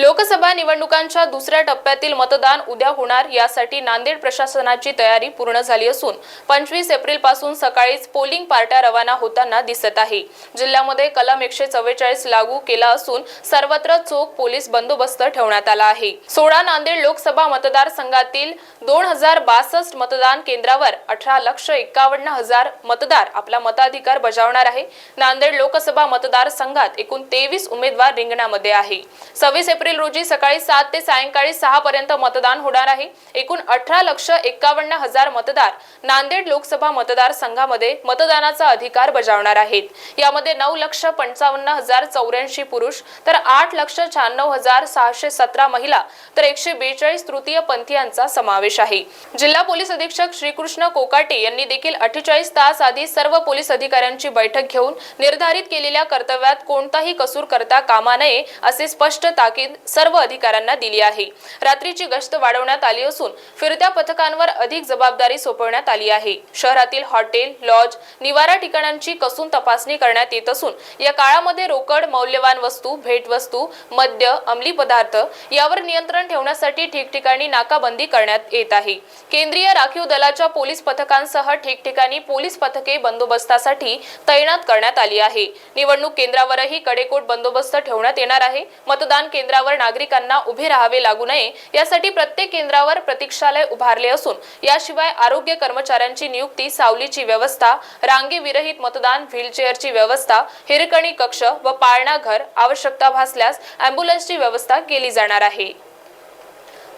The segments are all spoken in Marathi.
लोकसभा निवडणुकांच्या दुसऱ्या टप्प्यातील मतदान उद्या होणार यासाठी नांदेड प्रशासनाची तयारी पूर्ण झाली असून पंचवीस एप्रिलपासून सकाळीच पोलिंग पार्ट्या रवाना होताना दिसत आहे. जिल्ह्यामध्ये कलम एकशे चव्वेचाळीस लागू केला असून सर्वत्र चोख पोलीस बंदोबस्त ठेवण्यात आला आहे. सोळा नांदेड लोकसभा मतदारसंघातील दोन हजार बासष्ट मतदान केंद्रावर अठरा लक्ष एक्कावन्न हजार मतदार आपला मताधिकार बजावणार आहे. नांदेड लोकसभा मतदारसंघात एकूण तेवीस उमेदवार रिंगणामध्ये आहे. सव्वीस एप्रिल रोजी सकाळी सात ते सायंकाळी सहा पर्यंत मतदान होणार आहे. एकूण अठरा लक्ष एक्कावन्न हजार मतदार नांदेड लोकसभा मतदारसंघामध्ये मतदानाचा अधिकार बजावणार आहेत. यामध्ये नऊ लक्ष पंचावन्न हजार चौऱ्याऐंशी पुरुष तर आठ लक्ष शहाण्णव हजार सहाशे सतरा महिला तर एकशे बेचाळीस तृतीय पंथीयांचा समावेश आहे. जिल्हा पोलीस अधीक्षक श्रीकृष्ण कोकाटे यांनी देखील अठ्ठेचाळीस तास आधी सर्व पोलीस अधिकाऱ्यांची बैठक घेऊन निर्धारित केलेल्या कर्तव्यात कोणताही कसूर करता कामा नये असे स्पष्ट ताकीद सर्व अधिकाऱ्यांना दिली आहे. रात्रीची गस्त वाढवण्यात आली असून फिरत्या पथकांवर अधिक जबाबदारी सोपवण्यात आली आहे. शहरातील हॉटेल लॉज निवारा ठिकाणांची कसून तपासणी करण्यात येत असून या काळामध्ये रोकड मौल्यवान वस्तू भेटवस्तू मद्य अंमली पदार्थ यावर नियंत्रण ठेवण्यासाठी ठिकठिकाणी नाकाबंदी करण्यात येत आहे. केंद्रीय राखीव दलाच्या पोलीस पथकांसह ठिकठिकाणी पोलीस पथके बंदोबस्तासाठी तैनात करण्यात आली आहे. निवडणूक केंद्रावरही कडेकोट बंदोबस्त ठेवण्यात येणार आहे. मतदान केंद्रावर नागरिकांना उभे राहावे लागू नये यासाठी प्रत्येक केंद्रावर प्रतीक्षालय उभारले असून याशिवाय आरोग्य कर्मचाऱ्यांची नियुक्ती सावलीची व्यवस्था रांगेविरहित मतदान व्हीलचेअरची व्यवस्था हिरकणी कक्ष व पाळणा घर आवश्यकता भासल्यास अँब्युलन्सची व्यवस्था केली जाणार आहे.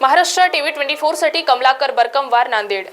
महाराष्ट्र टीव्ही ट्वेंटी फोरसाठी कमलाकर बरकमवार नांदेड